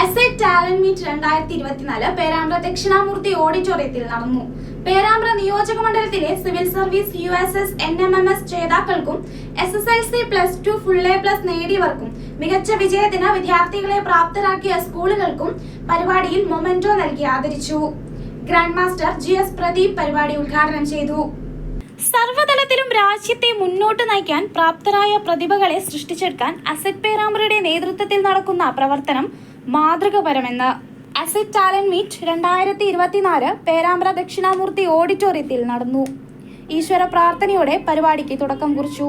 I talent meet രണ്ടായിരത്തി ഇരുപത്തിനാല് പേരാമ്പ്ര ദക്ഷിണാമൂർത്തി ഓഡിറ്റോറിയത്തിൽ നടന്നു. പേരാമ്പ്ര നിയോജക മണ്ഡലത്തിലെ civil service U S S N M M S ജേതാക്കൾക്കും S S L C plus two full A plus നേടിയവർക്കും മികച്ച വിജയത്തിന് വിദ്യാർത്ഥികളെ പ്രാപ്തരാക്കിയ സ്കൂളുകൾക്കും പരിപാടിയിൽ മൊമെന്റോ നൽകി ആദരിച്ചു. Grand master G S Pradeep പരിപാടി ഉദ്ഘാടനം ചെയ്തു. സർവതലത്തിലും രാജ്യത്തെ മുന്നോട്ട് നയിക്കാൻ പ്രാപ്തരായ പ്രതിഭകളെ സൃഷ്ടിച്ചെടുക്കാൻ അസറ്റ് പേരാമ്പ്രയുടെ നേതൃത്വത്തിൽ നടക്കുന്ന പ്രവർത്തനം മാതൃകപരമെന്ന് അസറ്റ് ടാലന്റ് മീറ്റ് രണ്ടായിരത്തി ഇരുപത്തിനാല് പേരാമ്പ്ര ദക്ഷിണാമൂർത്തി ഓഡിറ്റോറിയത്തിൽ നടന്നു. ഈശ്വര പ്രാർത്ഥനയോടെ പരിപാടിക്ക് തുടക്കം കുറിച്ചു.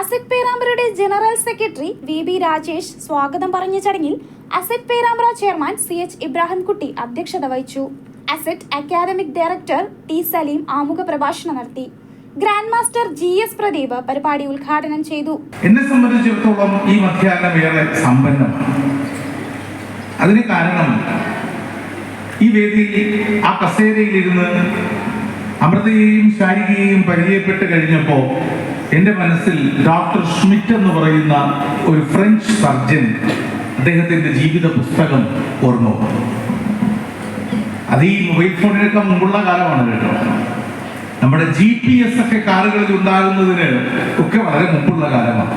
Asset പേരാമ്പ്രയുടെ general secretary V B Rajesh സ്വാഗതം പറഞ്ഞ ചടങ്ങിൽ asset Perambra chairman C H Ibrahimkutty അധ്യക്ഷത വഹിച്ചു. Asset academic director T Saleem ആമുഖ പ്രഭാഷണം നടത്തി. Grand master G S Pradeep പരിപാടി ഉദ്ഘാടനം ചെയ്തു. എന്നെ സംബന്ധിച്ചിടത്തോളം ഈ മധ്യാഹ്നം ഏറെ സമ്പന്നമാണ്. അതിന് കാരണം ഈ വേദിയിൽ ആ കസേരയിലിരുന്ന് അമൃതയെയും ശാരികയെയും പരിചയപ്പെട്ട് കഴിഞ്ഞപ്പോൾ എന്റെ മനസ്സിൽ ഡോക്ടർ ഷ്മിറ്റ് എന്ന് പറയുന്ന ഒരു ഫ്രഞ്ച് സർജൻ അദ്ദേഹത്തിന്റെ ജീവിത പുസ്തകം ഓർമ്മ അത് ഈ മൊബൈൽ ഫോണിനൊക്കെ മുമ്പുള്ള കാലമാണ് കേട്ടോ. നമ്മുടെ ജി പി എസ് ഒക്കെ കാറുകളിൽ ഉണ്ടാകുന്നതിന് ഒക്കെ വളരെ മുമ്പുള്ള കാലമാണ്.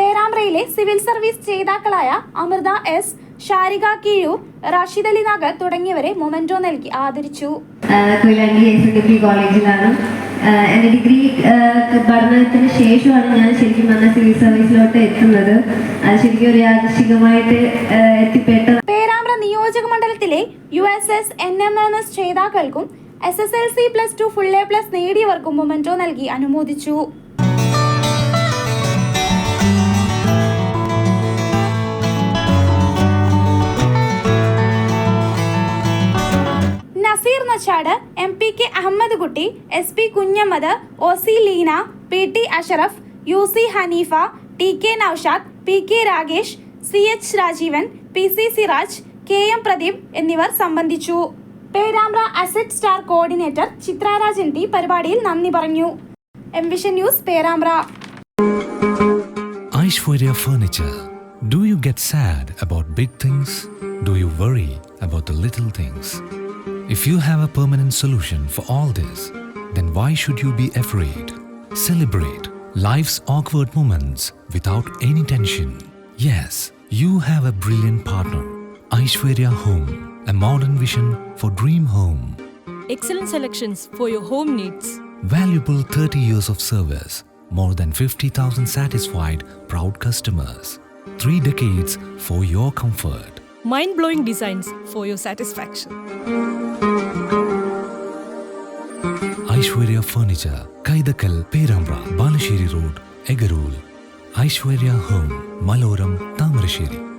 പേരാമ്പ്രയിലെ സിവിൽ സർവീസ് ജേതാക്കളായ അമൃത എസ് ഷാരിക കീഴൂർ റാഷിദ് അലി നാഗർ തുടങ്ങിയവരെ മൊമെന്റോ നൽകി ആദരിച്ചു. കൊയിലാണ്ടി എസ് എൻ ഡിഗ്രി കോളേജിലാണ് എന്റെ ഡിഗ്രി പഠനത്തിന് ശേഷമാണ് ഞാൻ ശരിക്കും പറഞ്ഞ സിവിൽ സർവീസിലോട്ട് എത്തുന്നത്. അത് ശരിക്കും ഒരു യാദൃശികമായിട്ട് എത്തിപ്പെട്ട U S S N M M S ജേതാക്കൾക്കും S S L C plus two full A plus നേടിയവർക്കും memento നൽകി അനുമോദിച്ചു. Naseer Nachad M P K Ahammad Kutty S P Kunhammad O C Leena P T Ashraf U C Hanifa T K Noushad P K Ragesh C H Rajeevan P C Siraj K M Pradeep എന്നിവർ സംബന്ധിച്ചു Perambra asset star coordinator Chithrarajan T പരിപാടിയിൽ നന്ദി പറഞ്ഞു M vision news Perambra Aishwarya furniture Do you get sad about big things? Do you worry about the little things? If you have a permanent solution for all this, then why should you be afraid? Celebrate life's awkward moments without any tension. Yes, you have a brilliant partner. Aishwarya Home, a modern vision for dream home. Excellent selections for your home needs. Valuable 30 years of service, more than 50,000 satisfied, proud customers. Three decades for your comfort. Mind blowing designs for your satisfaction. Aishwarya Furniture, Kaidakal, Perambra, Balashiri Road, Egarul. Aishwarya Home, Maloram, Tamarashiri.